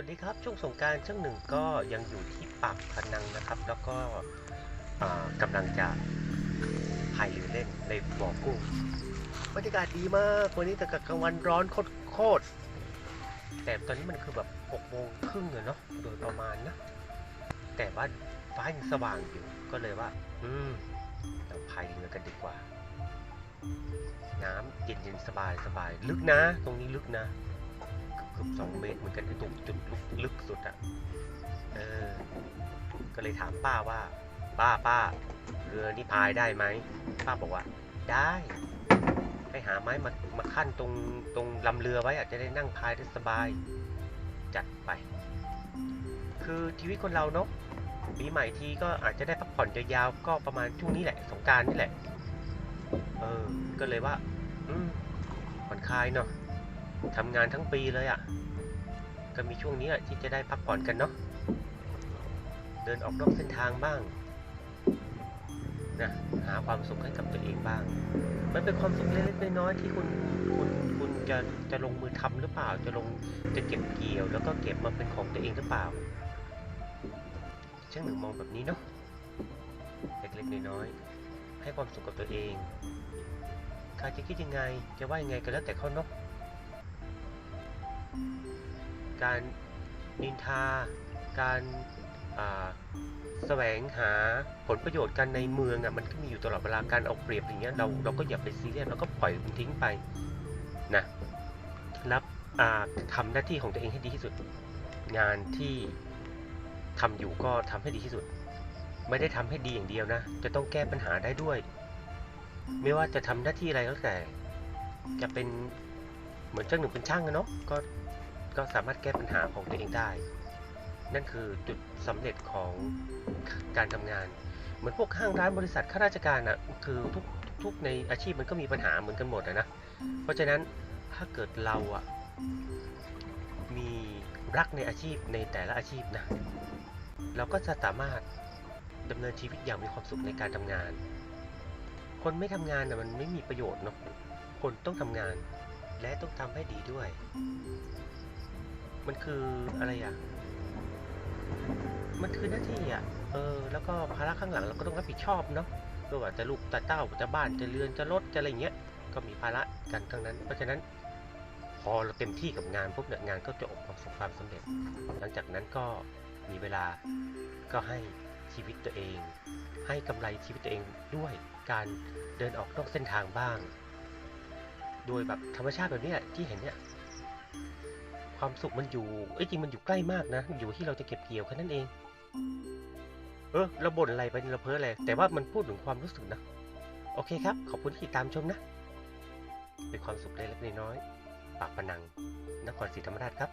วัสดีครับ ช่วงสงการช่างหนึ่งก็ยังอยู่ที่ปากพนังนะครับ แล้วก็กำลังจะพายเรือเล่นในบ่อกุ้งบรรยากาศดีมากวันนี้แต่กลางวันร้อนโคตรแต่ตอนนี้มันคือแบบหกโมงครึ่งอะเนาะโดยประมาณนะแต่ว่าฟ้ายังสว่างอยู่ก็เลยว่า อืมเราพายเรือกันดีกว่า น้ำเย็นๆสบายสบายๆลึกนะ ตรงนี้ลึกนะ กือบสองเมตรเหมือนกันไอ้ตรงจุดลึกสุดอะ่ะ เออ ก็เลยถามป้าว่า ป้าป้า เรือนี่พายได้ไหม ป้าบอกว่า ได้ ให้หาไม้มามาขั้นตรงตรงลำเรือไว้อะจะได้นั่งพายได้สบาย จัดไป คือชีวิตคนเราเนาะปีใหม่ทีก็อาจจะได้พักผ่อนยาวๆก็ประมาณช่วงนี้แหละ สงการนี่แหละ เออ ก็เลยว่า อืมผ่อนคลายเนาะ ทำงานทั้งปีเลยอะ่ะ ก็มีช่วงนี้ที่จะได้พักผ่อนกันเนาะ เดินออกนอกเส้นทางบ้างนะหาความสุขให้กับตัวเองบ้าง มันเป็นความสุขเล็กๆน้อยๆที่คุณคุณคุณจะจะลงมือทำหรือเปล่า จะลงจะเก็บเกี่ยว แล้วก็เก็บมาเป็นของตัวเองหรือเปล่าช่างหนึ่งมองแบบนี้เนาะเล็กๆน้อยๆให้ความสุขกับตัวเองใครจะคิดยังไง จะว่ายังไงก็แล้วแต่เขาเนาะ การนินทา การอ่าแสวงหาผลประโยชน์กันในเมืองอะมันก็มีอยู่ตลอดเวลาการเอาเปรียบอย่างเงี้ยเราเราก็อย่าไปซีเรียสเราก็ปล่อยมันทิ้งไปนะรับอ่าทำหน้าที่ของตัวเองให้ดีที่สุด งานที่ทำอยู่ก็ทำให้ดีที่สุด ไม่ได้ทำให้ดีอย่างเดียวนะ จะต้องแก้ปัญหาได้ด้วย ไม่ว่าจะทำหน้าที่อะไรก็แล้วแต่ จะเป็นเหมือนช่างหนึ่งเป็นช่างอะเนาะก็ ก็สามารถแก้ปัญหาของตัวเองได้ นั่นคือจุดสำเร็จของการทำงาน เหมือนพวกห้างร้านบริษัทข้าราชการอะคือทุกทุกในอาชีพมันก็มีปัญหาเหมือนกันหมดอะนะ เพราะฉะนั้นถ้าเกิดเราอะมีรักในอาชีพในแต่ละอาชีพนะ เราก็จะสามารถดำเนินชีวิตอย่างมีความสุขในการทำงาน คนไม่ทำงานนะมันไม่มีประโยชน์เนาะ คนต้องทำงานและต้องทำให้ดีด้วย มันคืออะไรอะ มันคือหน้าที่อะ เออ แล้วก็ภาระข้างหลังเราก็ต้องรับผิดชอบเนาะไม่ว่าจะลูกจะเต้าจะบ้านจะเรือนจะรถจะอะไรเงี้ย ก็มีภาระกันทั้งนั้น เพราะฉะนั้น พอเราเต็มที่กับงานปุ๊บเนี่ยงานก็จะออกมาประสบความสำเร็จ หลังจากนั้นก็มีเวลาก็ให้ชีวิตตัวเอง ให้กำไรชีวิตตัวเองด้วยการเดินออกนอกเส้นทางบ้าง โดยแบบธรรมชาติแบบนี้ที่เห็นเนี่ย ความสุขมันอยู่เอ้จริงมันอยู่ใกล้มากนะ อยู่ที่เราจะเก็บเกี่ยวแค่นั้นเอง เออเราบ่นอะไรไปเราเพ้ออะไรแต่ว่ามันพูดถึงความรู้สึกนะ โอเคครับ ขอบคุณที่ติดตามชมนะ เป็นความสุขเล็กๆน้อยๆปากพนัง นครศรีธรรมราชครับ